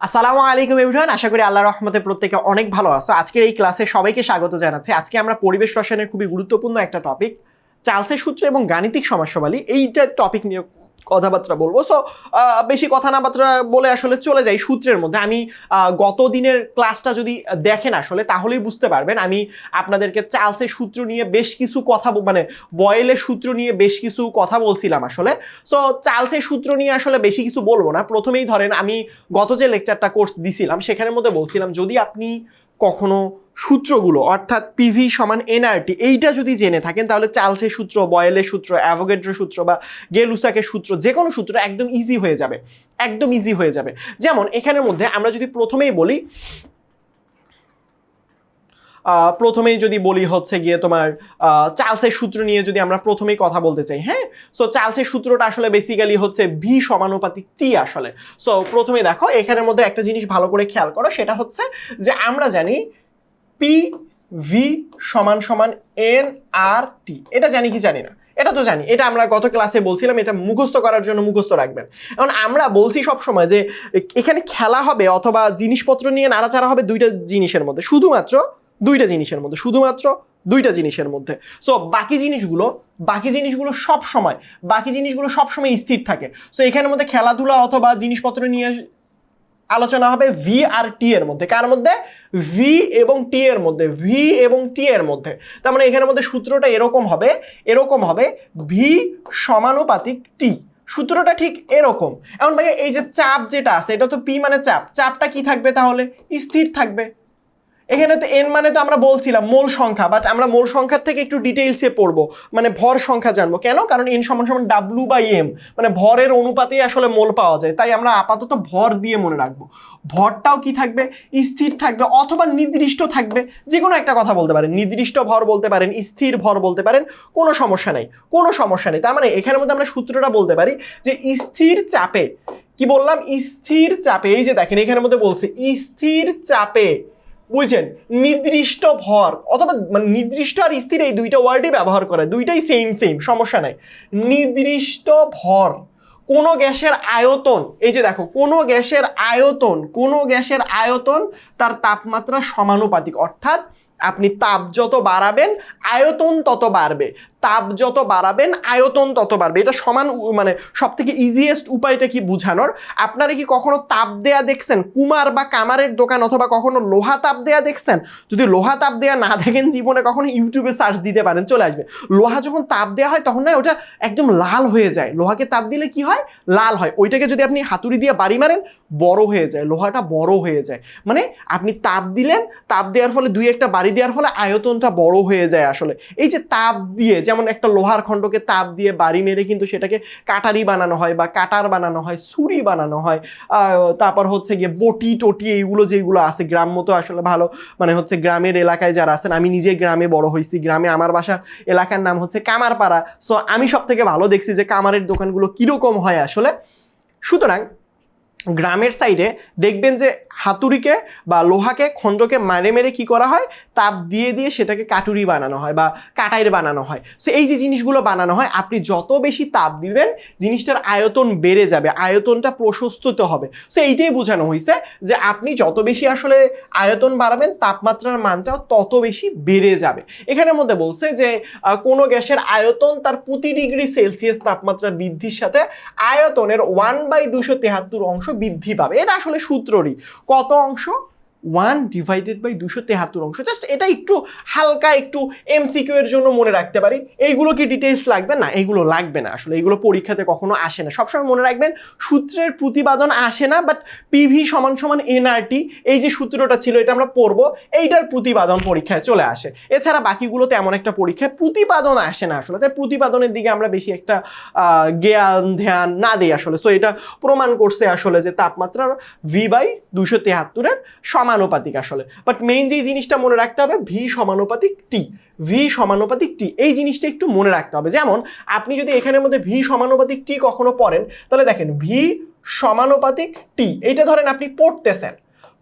আসসালামু আলাইকুম এভরিওয়ান আশা করি আল্লাহ রহমতে প্রত্যেকে অনেক ভালো আছো। আজকের এই ক্লাসে সবাইকে স্বাগত জানাচ্ছি। আজকে আমরা পরিবেশ রসায়নের খুবই গুরুত্বপূর্ণ একটা টপিক চার্লসের সূত্র এবং গাণিতিক সমস্যাবলী এইটার টপিক নিয়ে কথাবার্তা বলব। সো বেশি কথা না বার্তা বলে আসলে চলে যাই সূত্রের মধ্যে। আমি গত দিনের ক্লাসটা যদি দেখেন আসলে, তাহলেই বুঝতে পারবেন। আমি আপনাদেরকে চার্লসের সূত্র নিয়ে বেশ কিছু কথা মানে বয়েলের সূত্র নিয়ে বেশ কিছু কথা বলছিলাম আসলে। সো চার্লসের সূত্র নিয়ে আসলে বেশি কিছু বলব না। প্রথমেই ধরেন, আমি গত যে লেকচারটা কোর্স দিছিলাম, সেখানের মধ্যে বলছিলাম, যদি আপনি কখনো সূত্রগুলো, অর্থাৎ পিভি সমান এনআরটি এইটা যদি জেনে থাকেন, তাহলে চার্লসের সূত্র, বয়েলের সূত্র, অ্যাভোগেড্রোর সূত্র বা গেলুসাকের সূত্র যে কোনো সূত্র একদম ইজি হয়ে যাবে, একদম ইজি হয়ে যাবে। যেমন, এখানের মধ্যে আমরা যদি প্রথমেই বলি প্রথমেই যদি বলি হচ্ছে গিয়ে তোমার চার্লসের সূত্র নিয়ে যদি আমরা প্রথমেই কথা বলতে চাই হ্যাঁ? সো চার্লসের সূত্রটা আসলে বেসিক্যালি হচ্ছে ভি সমানুপাতিক টি আসলে। সো প্রথমে দেখো, এখানের মধ্যে একটা জিনিস ভালো করে খেয়াল করো, সেটা হচ্ছে যে আমরা জানি পি ভি সমান সমান এন আর টি এটা জানি কি জানি না। এটা তো জানি। এটা আমরা গত ক্লাসে বলছিলাম, এটা মুখস্থ করার জন্য মুখস্থ রাখবেন। এখন আমরা বলছি সব সময় যে এখানে খেলা হবে অথবা জিনিসপত্র নিয়ে নাড়াচাড়া হবে দুইটা জিনিসের মধ্যে। শুধুমাত্র দুইটা জিনিসের মধ্যে। শুধুমাত্র দুইটা জিনিসের মধ্যে। সো বাকি জিনিসগুলো বাকি জিনিসগুলো সব সময় বাকি জিনিসগুলো সব সময় স্থির থাকে। সো এখানের মধ্যে খেলাধুলা অথবা জিনিসপত্র নিয়ে আলোচনা হবে ভি আর টি এর মধ্যে। কার মধ্যে? ভি এবং টি এর মধ্যে। ভি এবং টি এর মধ্যে। তার মানে এখানের মধ্যে সূত্রটা এরকম হবে এরকম হবে ভি সমানুপাতিক টি সূত্রটা ঠিক এরকম। এমন ভাই এই যে চাপ যেটা আছে, এটা তো পি মানে চাপ। চাপটা কি থাকবে তাহলে? স্থির থাকবে। এখানে তো এন মানে তো আমরা বলছিলাম মোল সংখ্যা বাট আমরা মোল সংখ্যার থেকে একটু ডিটেইলসে পড়ব। মানে ভর সংখ্যা জানব। কেন? কারণ এন সমান সমান ডাব্লু বাই এম মানে ভরের অনুপাতেই আসলে মোল পাওয়া যায়। তাই আমরা আপাতত ভর দিয়ে মনে রাখব। ভরটাও কি থাকবে? স্থির থাকবে, অথবা নির্দিষ্ট থাকবে। যে কোনো একটা কথা বলতে পারেন। নির্দিষ্ট ভর বলতে পারেন, স্থির ভর বলতে পারেন, কোনো সমস্যা নেই। কোনো সমস্যা নেই। তার মানে এখানের মধ্যে আমরা সূত্রটা বলতে পারি যে স্থির চাপে, কি বললাম? স্থির চাপে, এই যে দেখেন এখানের মধ্যে বলছে, স্থির চাপে বুঝছেন? নির্দিষ্ট ভর, অথবা মানে নির্দিষ্ট আর স্থির এই দুইটা ওয়ার্ডই ব্যবহার করে, দুইটাই সেম সেম সমস্যা নাই। নির্দিষ্ট ভর, কোনো গ্যাসের আয়তন, এই যে দেখো, কোনো গ্যাসের আয়তন, কোনো গ্যাসের আয়তন তার তাপমাত্রা সমানুপাতিক, অর্থাৎ আপনি তাপ যত বাড়াবেন, আয়তন তত বাড়বে। তাপ যত বাড়াবেন, আয়তন তত বাড়বে। এটা সমান মানে সব থেকে ইজিয়েস্ট উপায়টা কি বুঝানোর? আপনারা কি কখনো তাপ দেয়া দেখছেন? কুমার বা কামারের দোকান অথবা কখনো লোহা তাপ দেয়া দেখছেন? যদি লোহা তাপ দেয়া না দেখেন, জীবনে কখনো ইউটিউবে সার্চ দিতে পারেন, চলে আসবে। লোহা যখন তাপ দেওয়া হয়, তখন না ওটা একদম লাল হয়ে যায়। লোহাকে তাপ দিলে কি হয়? লাল হয়। ওইটাকে যদি আপনি হাতুড়ি দিয়ে বাড়ি মারেন, বড় হয়ে যায়। লোহাটা বড় হয়ে যায়। মানে আপনি তাপ দিলেন, তাপ দেওয়ার ফলে দুই একটা বাড়ি দেওয়ার ফলে আয়তনটা বড় হয়ে যায় আসলে। এই যে তাপ দিয়ে, যেমন একটা লোহার খণ্ডকে তাপ দিয়ে বাড়ি মেরে কিন্তু সেটাকে কাটারি বানানো হয় বা কাটার বানানো হয়, ছুরি বানানো হয়। তারপর হচ্ছে গিয়ে বটি টটি এইগুলো যেগুলো আছে, গ্রাম্য তো আসলে ভালো মানে হচ্ছে গ্রামের এলাকায় যারা আছেন, আমি নিজে গ্রামে বড় হয়েছি, গ্রামে আমার বাসা, এলাকার নাম হচ্ছে কামারপাড়া। সো আমি সব থেকে ভালো দেখছি যে কামারের দোকানগুলো কীরকম হয় আসলে। সুতরাং গ্রামের সাইডে দেখবেন যে হাতুড়িকে বা লোহাকে খণ্ডকে মারে মেরে কি করা হয়? তাপ দিয়ে দিয়ে সেটাকে কাটুরি বানানো হয় বা কাটাইর বানানো হয়। সো এই যে জিনিসগুলো বানানো হয়, আপনি যত বেশি তাপ দিবেন, জিনিসটার আয়তন বেড়ে যাবে, আয়তনটা প্রশস্ত হবে। সো এইটাই বোঝানো হয়েছে যে আপনি যত বেশি আসলে আয়তন বাড়াবেন, তাপমাত্রার মানটাও তত বেশি বেড়ে যাবে। এখানের মধ্যে বলছে যে কোনো গ্যাসের আয়তন তার প্রতি ডিগ্রি সেলসিয়াস তাপমাত্রা বৃদ্ধির সাথে আয়তনের ওয়ান বাই দুশো তেহাত্তর অংশ বৃদ্ধি পাবে। এটা আসলে সূত্ররই। কত অংশ? ওয়ান ডিভাইডেড বাই দুশো তেহাত্তর অংশ। জাস্ট এটা একটু হালকা একটু এমসিকিউ এর জন্য মনে রাখতে পারি। এইগুলো কি ডিটেলস লাগবে? না, এইগুলো লাগবে না আসলে। এইগুলো পরীক্ষাতে কখনো আসে না। সবসময় মনে রাখবেন, সূত্রের প্রতিপাদন আসে না বাট পিভি সমান সমান এনআরটি এই যে সূত্রটা ছিল, এটা আমরা পড়ব। এইটার প্রতিপাদন পরীক্ষায় চলে আসে। এছাড়া বাকিগুলোতে এমন একটা পরীক্ষায় প্রতিপাদন আসে না আসলে। তাই প্রতিপাদনের দিকে আমরা বেশি একটা জ্ঞান, ধ্যান না দিই আসলে। সো এটা প্রমাণ করছে আসলে যে তাপমাত্রার ভি বাই দুশো তেহাত্তরের সমানুপাতিক আসলে। বাট মেইন যে জিনিসটা মনে রাখতে হবে ভি সমানুপাতিক টি ভি সমানুপাতিক টি এই জিনিসটা একটু মনে রাখতে হবে। যেমন, আপনি যদি এখানের মধ্যে ভি সমানুপাতিক টি কখনো পড়েন, তাহলে দেখেন ভি সমানুপাতিক টি এইটা ধরেন আপনি পড়তেছেন।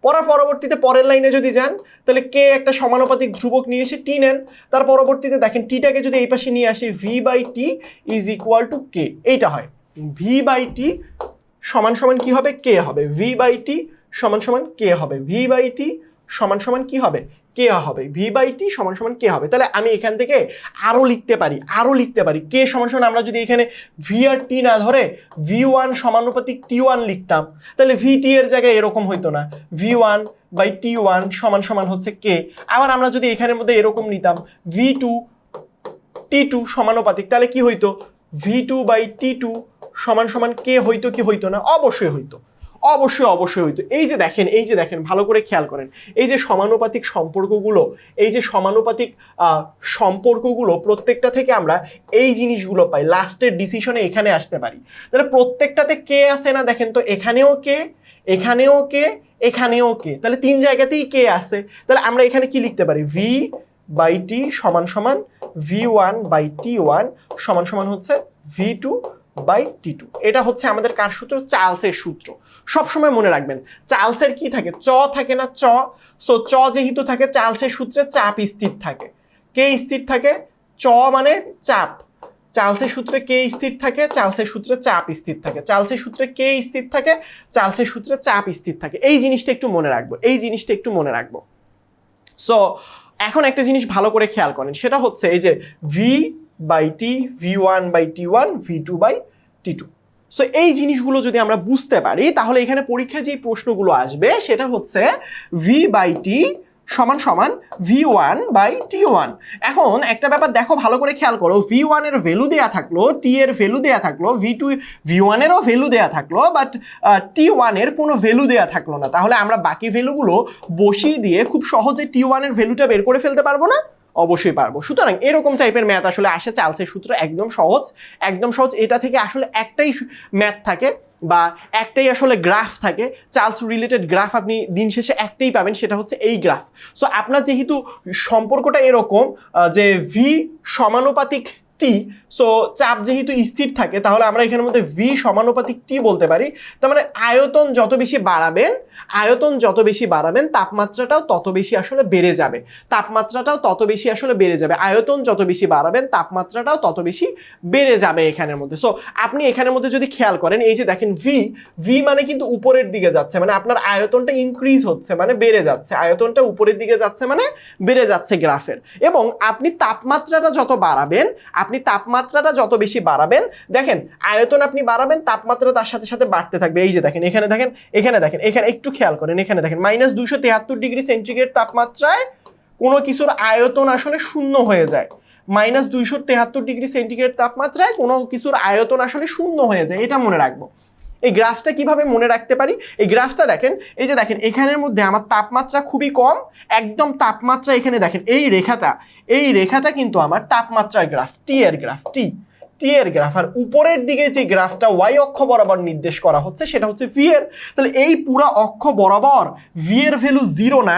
পড়ার পরবর্তীতে পরের লাইনে যদি যান, তাহলে কে একটা সমানুপাতিক ধ্রুবক নিয়ে এসে টি নেন। তার পরবর্তীতে দেখেন টিটাকে যদি এই পাশে নিয়ে আসি V by T is equal to K এইটা হয়। ভি বাই টি সমান সমান কি হবে? কে হবে। ভি বাই টি সমান সমান কে হবে। ভি বাই টি সমান সমান কি হবে? কে হবে। ভি বাই টি সমান সমান কে হবে। তাহলে আমি এখান থেকে আরও লিখতে পারি আরও লিখতে পারি। কে সমান সমান আমরা যদি এখানে ভি আর টি না ধরে ভি ওয়ান সমানুপাতিক টি ওয়ান লিখতাম, তাহলে ভি টি এর জায়গায় এরকম হইতো না। V one by T one সমান সমান হচ্ছে কে আবার আমরা যদি এখানের মধ্যে এরকম নিতাম ভি টু টি টু সমানুপাতিক, তাহলে কি হইতো? V two by T two সমান সমান কে হইতো কি হইতো না? অবশ্যই হইতো। অবশ্যই অবশ্যই হইতো। এই যে দেখেন, এই যে দেখেন, ভালো করে খেয়াল করেন। এই যে সমানুপাতিক সম্পর্কগুলো, এই যে সমানুপাতিক সম্পর্কগুলো প্রত্যেকটা থেকে আমরা এই জিনিসগুলো পাই, লাস্টের ডিসিশনে এখানে আসতে পারি। তাহলে প্রত্যেকটাতে কে আছে না দেখেন তো, এখানেও কে এখানেও কে এখানেও কে। তাহলে তিন জায়গাতেই কে আছে। তাহলে আমরা এখানে কি লিখতে পারি? ভি বাই টি সমান সমান V one by T one সমান সমান হচ্ছে V two by T two এটা হচ্ছে আমাদের কার সূত্র? চার্লসের সূত্র। সবসময় মনে রাখবেন, চার্লসের কি থাকে? চ থাকে না চ। সো চ যেহেতু থাকে, চার্লসের সূত্রে চাপ স্থির থাকে। কে স্থির থাকে? চ মানে চাপ। চার্লসের সূত্রে কে স্থির থাকে? চার্লসের সূত্রে চাপ স্থির থাকে। চার্লসের সূত্রে কে স্থির থাকে? চার্লসের সূত্রে চাপ স্থির থাকে। এই জিনিসটা একটু মনে রাখব, এই জিনিসটা একটু মনে রাখব। সো এখন একটা জিনিস ভালো করে খেয়াল করেন, সেটা হচ্ছে এই যে V by T V one by T one V two by T two so এই জিনিসগুলো যদি আমরা বুঝতে পারি, তাহলে এখানে পরীক্ষায় যে প্রশ্নগুলো আসবে, সেটা হচ্ছে ভি বাই টি সমান সমান V one by T one এখন একটা ব্যাপার দেখো, ভালো করে খেয়াল করো ভি ওয়ানের ভ্যালু দেয়া থাকল টি এর ভ্যালু দেয়া থাকল ভি টু ভি ওয়ানেরও ভ্যালু দেয়া থাকল বাট টি ওয়ানের কোনো ভ্যালু দেয়া থাকল না। তাহলে আমরা বাকি ভ্যালুগুলো বসিয়ে দিয়ে খুব সহজে টি ওয়ানের ভ্যালুটা বের করে ফেলতে পারব না? অবশ্যই পারব। সুতরাং এরকম টাইপের ম্যাথ আসলে আসে চালসের সূত্র একদম সহজ একদম সহজ। এটা থেকে আসলে একটাই ম্যাথ থাকে বা একটাই আসলে গ্রাফ থাকে। চার্লস রিলেটেড গ্রাফ আপনি দিন শেষে একটাই পাবেন, সেটা হচ্ছে এই গ্রাফ সো আপনার যেহেতু সম্পর্কটা এরকম যে ভি সমানুপাতিক টি সো চাপ যেহেতু স্থির থাকে, তাহলে আমরা এখানের মধ্যে ভি সমানুপাতিক টি বলতে পারি। তার মানে আয়তন যত বেশি বাড়াবেন, আয়তন যত বেশি বাড়াবেন, তাপমাত্রাটাও তত বেশি আসলে বেড়ে যাবে। তাপমাত্রাটাও তত বেশি আসলে বেড়ে যাবে। আয়তন যত বেশি বাড়াবেন, তাপমাত্রাটাও তত বেশি বেড়ে যাবে এখানের মধ্যে। সো আপনি এখানের মধ্যে যদি খেয়াল করেন, এই যে দেখেন ভি ভি মানে কিন্তু উপরের দিকে যাচ্ছে মানে আপনার আয়তনটা ইনক্রিজ হচ্ছে মানে বেড়ে যাচ্ছে। আয়তনটা উপরের দিকে যাচ্ছে মানে বেড়ে যাচ্ছে গ্রাফের। এবং আপনি তাপমাত্রাটা যত বাড়াবেন, আপনি তাপমাত্রাটা যত বেশি বাড়াবেন, দেখেন আয়তন আপনি বাড়াবেন, তাপমাত্রা তার সাথে সাথে বাড়তে থাকবে। এই যে দেখেন, এখানে দেখেন এখানে দেখেন, এখানে একটু খেয়াল করেন, এখানে দেখেন মাইনাস দুইশো তেহাত্তর ডিগ্রি সেন্টিগ্রেড তাপমাত্রায় কোনো কিছুর আয়তন আসলে শূন্য হয়ে যায়। মাইনাস দুইশো তেহাত্তর ডিগ্রি সেন্টিগ্রেড তাপমাত্রায় কোনো কিছুর আয়তন আসলে শূন্য হয়ে যায়, এটা মনে রাখব। এই গ্রাফটা কীভাবে মনে রাখতে পারি? এই গ্রাফটা দেখেন, এই যে দেখেন, এখানের মধ্যে আমার তাপমাত্রা খুবই কম, একদম তাপমাত্রা এখানে দেখেন, এই রেখাটা এই রেখাটা কিন্তু আমার তাপমাত্রার গ্রাফ টি এর গ্রাফ টি টি এর গ্রাফ। আর উপরের দিকে যে গ্রাফটা ওয়াই অক্ষ বরাবর নির্দেশ করা হচ্ছে, সেটা হচ্ছে ভি এর। তাহলে এই পুরা অক্ষ বরাবর ভি এর ভ্যালু জিরো না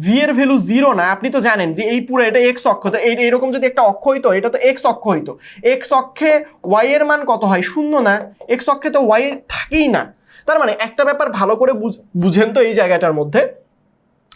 ভি এর ভ্যালু জিরো না, আপনি তো জানেন যে এই পুরো এটা এক্স অক্ষ, তো এরকম যদি একটা অক্ষ হইতো, এটা তো এক্স অক্ষ হইতো। এক্স অক্ষে ওয়াই এর মান কত হয়? শূন্য না। এক্স অক্ষে তো ওয়াই থাকেই না। তার মানে একটা ব্যাপার ভালো করে বুঝ- বুঝেন তো এই জায়গাটার মধ্যে।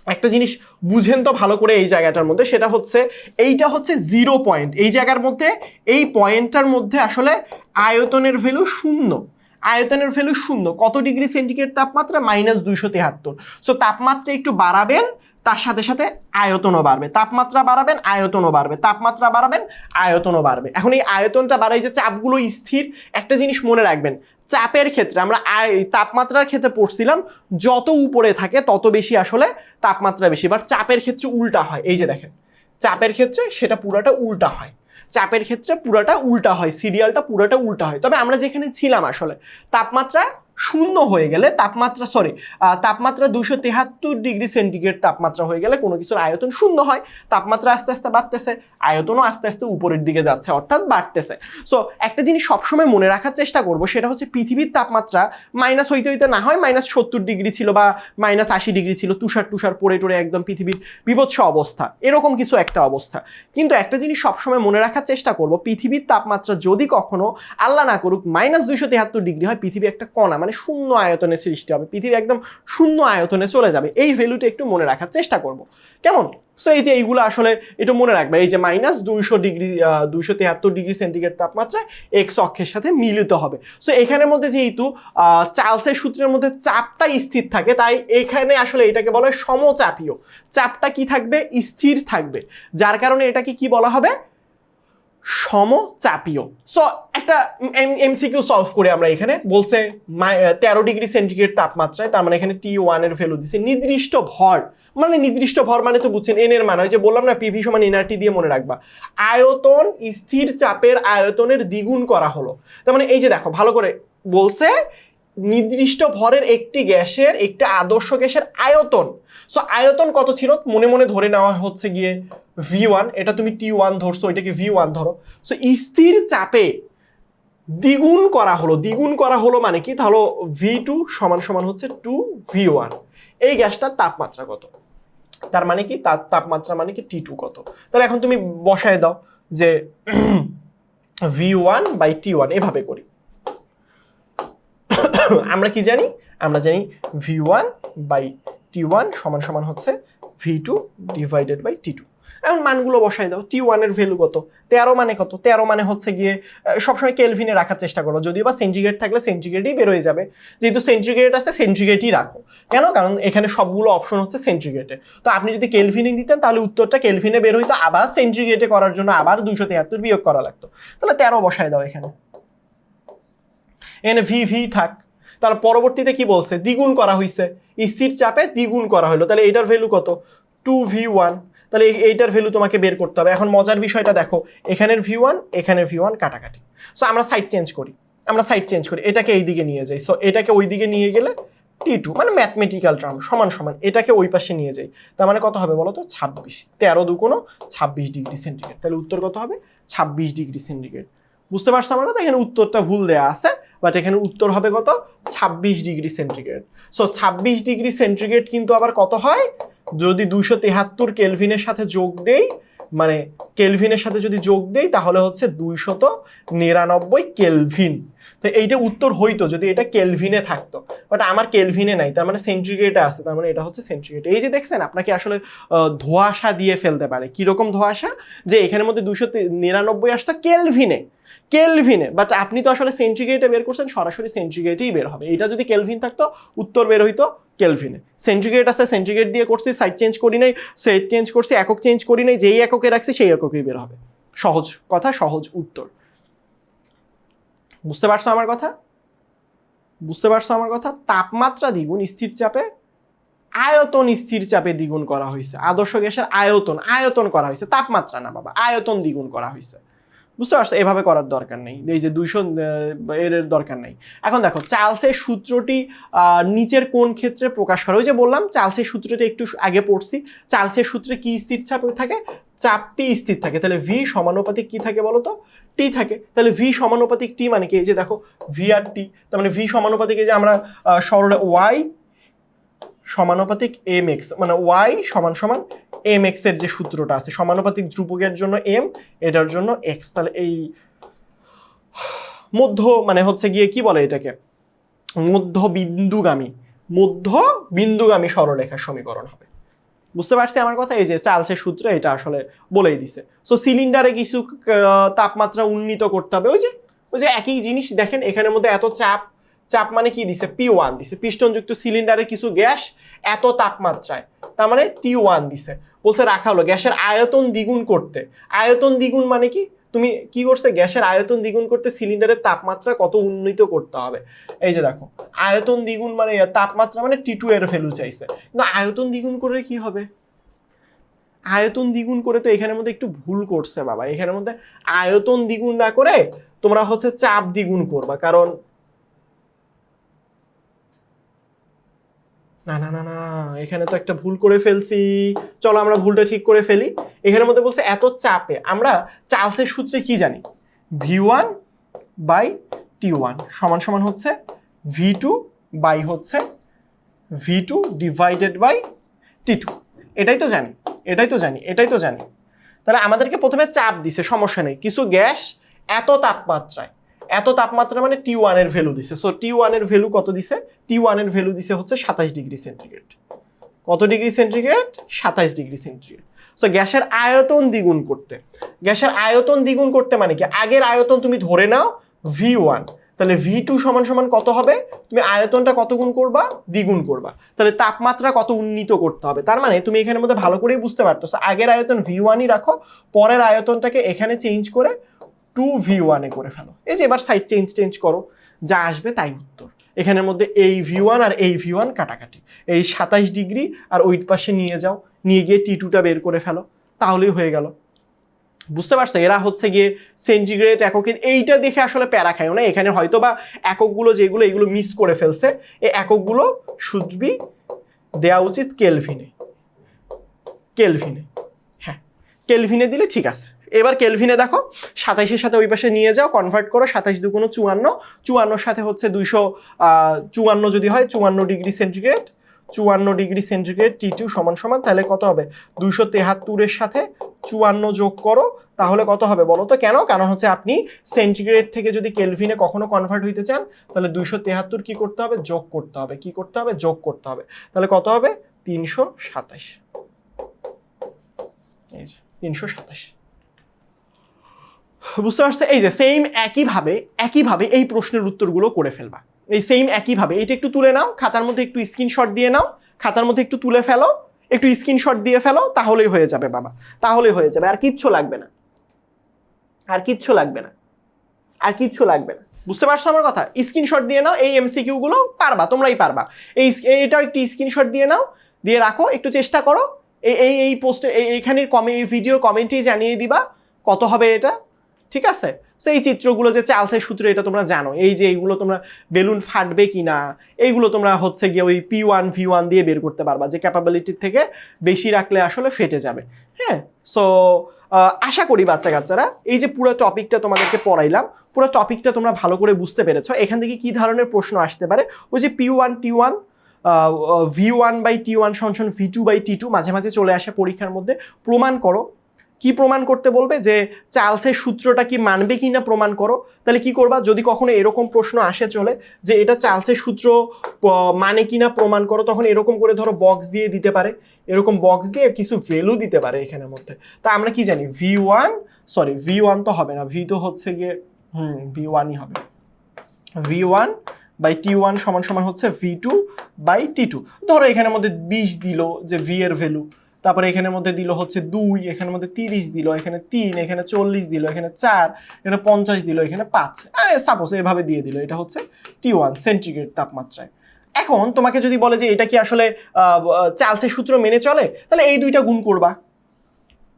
একটা জিনিস বুঝেন তো ভালো করে এই জায়গাটার মধ্যে, সেটা হচ্ছে এইটা হচ্ছে জিরো পয়েন্ট এই জায়গার মধ্যে, এই পয়েন্টটার মধ্যে আসলে আয়তনের ভ্যালু শূন্য। আয়তনের ভ্যালু শূন্য। কত ডিগ্রি সেন্টিগ্রেড তাপমাত্রা? মাইনাস দুইশো তেহাত্তর। সো তাপমাত্রা একটু বাড়াবেন তার সাথে সাথে আয়তনও বাড়বে। তাপমাত্রা বাড়াবেন, আয়তনও বাড়বে। তাপমাত্রা বাড়াবেন, আয়তনও বাড়বে। এখন এই আয়তনটা বাড়াই যে চাপগুলো স্থির, একটা জিনিস মনে রাখবেন, চাপের ক্ষেত্রে আমরা আয় তাপমাত্রার ক্ষেত্রে পড়ছিলাম, যত উপরে থাকে তত বেশি আসলে তাপমাত্রা বেশি। বাট চাপের ক্ষেত্রে উল্টা হয়। এই যে দেখেন, চাপের ক্ষেত্রে সেটা পুরাটা উল্টা হয়। চাপের ক্ষেত্রে পুরাটা উল্টা হয়। সিরিয়ালটা পুরাটা উল্টা হয়। তবে আমরা যেখানে ছিলাম আসলে, তাপমাত্রা শূন্য হয়ে গেলে তাপমাত্রা সরি তাপমাত্রা দুশো তেহাত্তর ডিগ্রি সেন্টিগ্রেড তাপমাত্রা হয়ে গেলে কোনো কিছুর আয়তন শূন্য হয়। তাপমাত্রা আস্তে আস্তে বাড়তেছে, আয়তনও আস্তে আস্তে উপরের দিকে যাচ্ছে, অর্থাৎ বাড়তেছে। সো একটা জিনিস সবসময় মনে রাখার চেষ্টা করব, সেটা হচ্ছে পৃথিবীর তাপমাত্রা মাইনাস হইতে হইতে না হয় মাইনাস সত্তর ডিগ্রি ছিল বা মাইনাস আশি ডিগ্রি ছিল, তুষার তুষার পড়ে টরে একদম পৃথিবীর বিভৎস অবস্থা, এরকম কিছু একটা অবস্থা। কিন্তু একটা জিনিস সবসময় মনে রাখার চেষ্টা করব, পৃথিবীর তাপমাত্রা যদি কখনো আল্লাহ না করুক মাইনাস দুইশো তেহাত্তর ডিগ্রি হয় পৃথিবী একটা কণা মানে মানে শূন্য আয়তনের সৃষ্টি হবে, পৃথিবী একদম শূন্য আয়তনে চলে যাবে। এই ভ্যালুটা একটু মনে রাখার চেষ্টা করব। কেমন? সো এই যে এইগুলো আসলে একটু মনে রাখবে, এই যে মাইনাস দুইশো ডিগ্রি দুইশো তেহাত্তর ডিগ্রি সেন্টিগ্রেড তাপমাত্রায় এক্স অক্ষের সাথে মিলিত হবে। সো এখানের মধ্যে যেহেতু চার্লসের সূত্রের মধ্যে চাপটা স্থির থাকে, তাই এখানে আসলে এটাকে বলা হয় সমচাপীয়। চাপটা কি থাকবে? স্থির থাকবে। যার কারণে এটাকে কি বলা হবে? সমচাপীয় সো একটা এমসিকিউ সলভ করে আমরা এখানে। বলছে তেরো ডিগ্রি সেন্টিগ্রেড তাপমাত্রায়, তার মানে এখানে টি ওয়ানের ভ্যালু দিছে নির্দিষ্ট ভর। মানে নির্দিষ্ট ভর মানে তো বুঝছেন এন এর মানে ওই যে বললাম না পিভি সমান এনআরটি দিয়ে মনে রাখবা। আয়তন স্থির চাপের আয়তনের দ্বিগুণ করা হলো। তার মানে এই যে দেখো, ভালো করে বলছে, নির্দিষ্ট ভরের একটি গ্যাসের, একটি আদর্শ গ্যাসের আয়তন। সো আয়তন কত ছিল? মনে মনে ধরে নেওয়া হচ্ছে গিয়ে ভি ওয়ান এটা তুমি টি ওয়ান ধরছো, এটাকে ভি ওয়ান ধরো। সো স্থির চাপে দ্বিগুণ করা হলো, দ্বিগুণ করা হলো মানে কি? তাহলে ভি টু সমান সমান হচ্ছে টু ভি ওয়ান এই গ্যাসটার তাপমাত্রা কত? তার মানে কি? তার তাপমাত্রা মানে কি? টি টু কত? তাহলে এখন তুমি বসায় দাও যে V one by T one এভাবে করি। আমরা কি জানি? আমরা জানি V one by T one সমান সমান হচ্ছে V two divided by T two এখন মানগুলো বসাই দাও টি ওয়ানের ভ্যালু কত? তেরো মানে কত? তেরো মানে হচ্ছে গিয়ে সবসময় কেলভিনে রাখার চেষ্টা করো। যদিও বা সেন্টিগ্রেড থাকলে সেন্টিগ্রেডই বেরোয় যাবে। যেহেতু সেন্টিগ্রেড আছে সেন্টিগ্রেডই রাখো। কেন? কারণ এখানে সবগুলো অপশন হচ্ছে সেন্টিগ্রেডে তো আপনি যদি কেলভিনে নিতেন, তাহলে উত্তরটা কেলভিনে বের হইতো, আবার সেন্টিগ্রেডে করার জন্য আবার দুইশো তিয়াত্তর বিয়োগ করা লাগতো। তাহলে তেরো বসায় দাও এখানে। এখানে ভি ভি থাক। তার পরবর্তীতে কি বলছে? দ্বিগুণ করা হয়েছে স্থির চাপে দ্বিগুণ করা হলো তাহলে এটার ভ্যালু কত? টু ভি ওয়ান তাহলে এই- এইটার ভ্যালু তোমাকে বের করতে হবে। এখন মজার বিষয়টা দেখো, এখানের ভি ওয়ান এখানের ভি ওয়ান কাটাকাটি। সো আমরা সাইড চেঞ্জ করি। আমরা সাইড চেঞ্জ করি। এটাকে এই দিকে নিয়ে যাই। সো এটাকে ওই দিকে নিয়ে গেলে টি টু মানে ম্যাথমেটিক্যাল টার্ম সমান সমান, এটাকে ওই পাশে নিয়ে যাই। তার মানে কত হবে বলো তো ছাব্বিশ। তেরো দুকোনো ছাব্বিশ ডিগ্রি সেন্টিগ্রেড তাহলে উত্তর কত হবে? ছাব্বিশ ডিগ্রি সেন্টিগ্রেড বুঝতে পারছ আমার কথা এখানে উত্তরটা ভুল দেয়া আছে বাট এখানে উত্তর হবে কত? ছাব্বিশ ডিগ্রি সেন্টিগ্রেড সো ছাব্বিশ ডিগ্রি সেন্টিগ্রেড কিন্তু আবার কত হয়? যদি দুইশো তেহাত্তর কেলভিনের সাথে যোগ দেই মানে কেলভিনের সাথে যদি যোগ দেই, তাহলে হচ্ছে দুইশত নিরানব্বই কেলভিন। তো এইটা উত্তর হইতো যদি এটা কেলভিনে থাকতো। বাট আমার কেলভিনে নাই, তার মানে সেন্টিগ্রেডে আছে, তার মানে এটা হচ্ছে সেন্টিগ্রেড এই যে দেখছেন, আপনাকে আসলে ধোঁয়াশা দিয়ে ফেলতে পারে। কীরকম ধোঁয়াশা? যে এখানের মধ্যে দুশো নিরানব্বই আসতো কেলভিনে কেলভিনে বাট আপনি তো আসলে সেন্টিগ্রেডে বের করছেন, সরাসরি সেন্টিগ্রেডেই বের হবে। এটা যদি কেলভিন থাকতো, উত্তর বের হইতো কেলভিনে সেন্টিগ্রেড আছে সেন্টিগ্রেড দিয়ে করছি সাইড চেঞ্জ করি নাই সেট চেঞ্জ করছি, একক চেঞ্জ করি নাই, যেই এককে রাখছি, সেই এককেই বের হবে। সহজ কথা, সহজ উত্তর। বুঝতে পারছ আমার কথা? বুঝতে পারছ আমার কথা? তাপমাত্রা দ্বিগুণ স্থির চাপে আয়তন স্থির চাপে দ্বিগুণ করা হয়েছে। আদর্শ গ্যাসের আয়তন আয়তন করা হয়েছে। তাপমাত্রা না বাবা, আয়তন দ্বিগুণ করা হয়েছে। বুঝতে পারছ? এভাবে করার দরকার নেই। এই যে দুইশো এর দরকার নেই। এখন দেখো, চার্লসের সূত্রটি নিচের কোন ক্ষেত্রে প্রকাশ করা? ওই যে বললাম, চার্লসের সূত্রটি একটু আগে পড়ছি। চার্লসের সূত্রে কি স্থির চাপ থাকে? চাপটি স্থির থাকে। তাহলে ভি সমানুপাতিক কি থাকে বলো তো টি থাকে। তাহলে ভি সমানুপাতিক টি মানে কি? এই যে দেখো ভি আর টি তার মানে ভি সমানুপাতিক এই যে আমরা সরলে ওয়াই সমানুপাতিক এম এক্স মানে ওয়াই সমান সমান এম এক্সের যে সূত্রটা আছে, সমানুপাতিক ধ্রুবকের জন্য এম এটার জন্য এক্স তাহলে এই মধ্য মানে হচ্ছে গিয়ে কি বলে এটাকে? মধ্য বিন্দুগামী মধ্য বিন্দুগামী সরলরেখার সমীকরণ হবে। বুঝতে পারছি আমার কথা? এই যে চার্লসের সূত্র এটা আসলে বলেই দিছে। সো সিলিন্ডারে কিছু তাপমাত্রা উন্নীত করতে হবে। ওই যে ওই যে একই জিনিস দেখেন, এখানের মধ্যে এত চাপ চাপ মানে কি দিছে? পি ওয়ান দিছে। পিস্টনযুক্ত সিলিন্ডারে কিছু গ্যাস এত তাপমাত্রায়। তার মানে টি ওয়ান দিছে। বলছে রাখা হলো গ্যাসের আয়তন দ্বিগুণ করতে। আয়তন দ্বিগুণ মানে কি? তুমি কি করছে? গ্যাসের আয়তন দ্বিগুণ করতে সিলিন্ডারের তাপমাত্রা কত উন্নীত করতে হবে? এই যে দেখো, আয়তন দ্বিগুণ মানে তাপমাত্রা মানে টি টু এর ভ্যালু চাইছে। কিন্তু আয়তন দ্বিগুণ করে কি হবে? আয়তন দ্বিগুণ করে তো এখানের মধ্যে একটু ভুল করছে বাবা। এখানের মধ্যে আয়তন দ্বিগুণ না করে তোমরা হচ্ছে চাপ দ্বিগুণ করবা। কারণ না না না না, এখানে তো একটা ভুল করে ফেলছি। চলো আমরা ভুলটা ঠিক করে ফেলি। এখানের মধ্যে বলছে এত চাপে। আমরা চার্লসের সূত্রে কি জানি? V one by T one সমান সমান হচ্ছে ভি টু বাই হচ্ছে V two divided by T two. এটাই তো জানি, এটাই তো জানি, এটাই তো জানি। তাহলে আমাদেরকে প্রথমে চাপ দিছে, সমস্যা নেই। কিছু গ্যাস এত তাপমাত্রায়। এত তাপমাত্রা মানে টি ওয়ানের ভ্যালু দিছে। সো টি ওয়ানের ভ্যালু কত দিছে? টি ওয়ানের ভ্যালু দিছে হচ্ছে সাতাশ ডিগ্রি সেন্টিগ্রেড। কত ডিগ্রি সেন্টিগ্রেড? সাতাশ ডিগ্রি সেন্টিগ্রেড। সো গ্যাসের আয়তন দ্বিগুণ করতে। গ্যাসের আয়তন দ্বিগুণ করতে মানে কি? আগের আয়তন তুমি ধরে নাও ভি ওয়ান তাহলে ভি টু সমান সমান কত হবে? তুমি আয়তনটা কত গুণ করবা? দ্বিগুণ করবা। তাহলে তাপমাত্রা কত উন্নীত করতে হবে? তার মানে তুমি এখানের মধ্যে ভালো করেই বুঝতে পারতো আগের আয়তন ভি ওয়ানই রাখো, পরের আয়তনটাকে এখানে চেঞ্জ করে টু ভি ওয়ানে করে ফেলো। এই যে এবার সাইড চেঞ্জ চেঞ্জ করো, যা আসবে তাই উত্তর। এখানের মধ্যে এই ভি ওয়ান আর এই ভি ওয়ান কাটাকাটি। এই সাতাশ ডিগ্রি আর ওই পাশে নিয়ে যাও, নিয়ে গিয়ে টি টুটা বের করে ফেলো, তাহলেই হয়ে গেল। বুঝতে পারছ? এরা হচ্ছে গিয়ে সেন্টিগ্রেড এককে এইটা দেখে আসলে প্যারা খায় না। এখানে হয়তো বা এককগুলো যেগুলো, এগুলো মিস করে ফেলছে এই এককগুলো সুজবি দেওয়া উচিত কেলভিনে কেলভিনে হ্যাঁ কেলভিনে দিলে ঠিক আছে। এবার কেলভিনে দেখো, সাতাইশের সাথে ওই পাশে নিয়ে যাও কনভার্ট করো, সাতাইশ দুগুণ চুয়ান্ন। চুয়ান্নর সাথে হচ্ছে দুইশো চুয়ান্ন যদি হয়, চুয়ান্ন ডিগ্রি সেন্টিগ্রেড, চুয়ান্ন ডিগ্রি সেন্টিগ্রেড টি টু সমান সমান, তাহলে কত হবে? দুইশো তেহাত্তরের সাথে চুয়ান্ন যোগ করো, তাহলে কত হবে বলো তো? কেন? কারণ হচ্ছে আপনি সেন্টিগ্রেড থেকে যদি কেলভিনে কখনো কনভার্ট হইতে চান, তাহলে দুইশো তেহাত্তর কী করতে হবে? যোগ করতে হবে। কি করতে হবে? যোগ করতে হবে। তাহলে কত হবে? তিনশো সাতাশ এই যে, তিনশো সাতাশ বুঝতে পারছে এই যে সেম একইভাবে একইভাবে এই প্রশ্নের উত্তরগুলো করে ফেলবা। এই সেম একইভাবে, এইটা একটু তুলে নাও, খাতার মধ্যে একটু স্ক্রিনশট দিয়ে নাও, খাতার মধ্যে একটু তুলে ফেলো, একটু স্ক্রিনশট দিয়ে ফেলো, তাহলেই হয়ে যাবে বাবা, তাহলেই হয়ে যাবে, আর কিচ্ছু লাগবে না। আর কিচ্ছু লাগবে না। আর কিচ্ছু লাগবে না। বুঝতে পারছ আমার কথা? স্ক্রিনশট দিয়ে নাও, এই এমসিকিউ গুলো পারবা, তোমরাই পারবা। এই এটাও একটু স্ক্রিনশট দিয়ে নাও, দিয়ে রাখো, একটু চেষ্টা করো, এই এই এই পোস্টে এই এইখানের কমে এই ভিডিওর কমেন্টেই জানিয়ে দিবা, কত হবে এটা? ঠিক আছে? সো এই চিত্রগুলো যে চার্লসের সূত্র, এটা তোমরা জানো। এই যে এইগুলো তোমরা বেলুন ফাটবে কি না এইগুলো তোমরা হচ্ছে গিয়ে ওই পি ওয়ান ভি ওয়ান দিয়ে বের করতে পারবা, যে ক্যাপাবিলিটির থেকে বেশি রাখলে আসলে ফেটে যাবে। হ্যাঁ? সো আশা করি বাচ্চা কাচ্চারা, এই যে পুরো টপিকটা তোমাদেরকে পড়াইলাম, পুরো টপিকটা তোমরা ভালো করে বুঝতে পেরেছ। এখান থেকে কি ধরনের প্রশ্ন আসতে পারে? ওই যে P one T one V one by T one সমান V two by T two মাঝে মাঝে চলে আসে পরীক্ষার মধ্যে, প্রমাণ করো। কি প্রমাণ করতে বলবে? যে চার্লসের সূত্রটা কি মানবে কি না প্রমাণ করো। তাহলে কি করবা? যদি কখনো এরকম প্রশ্ন আসে চলে, যে এটা চার্লসের সূত্র মানে কি না প্রমাণ করো, তখন এরকম করে ধরো বক্স দিয়ে দিতে পারে। এরকম বক্স দিয়ে কিছু ভ্যালু দিতে পারে এখানের মধ্যে। তা আমরা কি জানি? V one sorry V one তো হবে না। ভি তো হচ্ছে গিয়ে, হুম ভি ওয়ানই হবে। V one by T one সমান সমান হচ্ছে V two by T two ধরো এখানের মধ্যে বিশ দিল যে ভি এর ভ্যালু তারপরে এখানের মধ্যে দিল হচ্ছে দুই এখানের মধ্যে তিরিশ দিল, এখানে তিন, এখানে চল্লিশ দিল, এখানে চার, এখানে পঞ্চাশ দিল, এখানে পাঁচ। সাপোজ এভাবে দিয়ে দিল, এটা হচ্ছে টি ওয়ান সেন্টিগ্রেড তাপমাত্রায়। এখন তোমাকে যদি বলে যে এটা কি আসলে চার্লসের সূত্র মেনে চলে, তাহলে এই দুইটা গুণ করবা।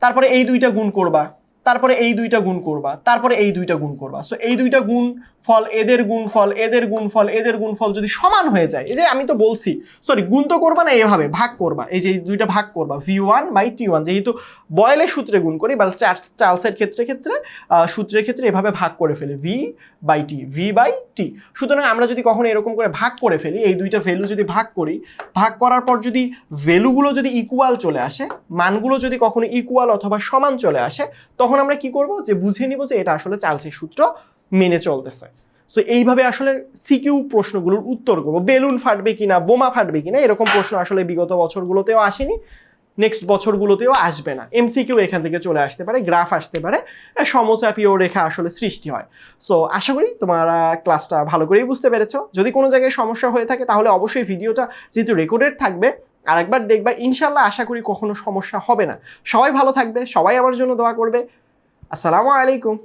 তারপরে এই দুইটা গুণ করবা। তারপরে এই দুইটা গুণ করবা, তারপরে এই দুইটা গুণ করবা। সো এই দুইটা গুণ ফল, এদের গুণ ফল, এদের গুণ ফল, এদের গুণ ফল যদি সমান হয়ে যায়, এই যে আমি তো বলছি সরি গুণ তো করবা না, এভাবে ভাগ করবা। এই যে দুইটা ভাগ করবা V one by T one যেহেতু বয়েলের সূত্রে গুণ করি, বা চার্লস চার্লসের ক্ষেত্রে ক্ষেত্রে সূত্রের ক্ষেত্রে এভাবে ভাগ করে ফেলি V by T V by T সুতরাং আমরা যদি কখনো এরকম করে ভাগ করে ফেলি, এই দুইটা ভ্যালু যদি ভাগ করি, ভাগ করার পর যদি ভ্যালুগুলো যদি ইকুয়াল চলে আসে, মানগুলো যদি কখনো ইকুয়াল অথবা সমান চলে আসে, তখন আমরা কি করব? যে বুঝে নিব যে এটা আসলে চার্লসের সূত্র মেনে চলতেছে। সো এইভাবে আসলে সিকিউ প্রশ্নগুলোর উত্তর করব। বেলুন ফাটবে কিনা, বোমা ফাটবে কিনা, এরকম প্রশ্ন আসলে বিগত বছরগুলোতেও আসেনি নেক্সট বছরগুলোতেও আসবে না। এমসিকিউ এখান থেকে চলে আসতে পারে, গ্রাফ আসতে পারে সমচাপীয় রেখা আসলে সৃষ্টি হয়। সো আশা করি তোমরা ক্লাসটা ভালো করেই বুঝতে পেরেছ। যদি কোনো জায়গায় সমস্যা হয়ে থাকে তাহলে অবশ্যই ভিডিওটা যেহেতু রেকর্ডেড থাকবে আর একবার দেখবা। ইনশাল্লাহ আশা করি কখনো সমস্যা হবে না। সবাই ভালো থাকবে, সবাই আমার জন্য দোয়া করবে। আসসালামু আলাইকুম।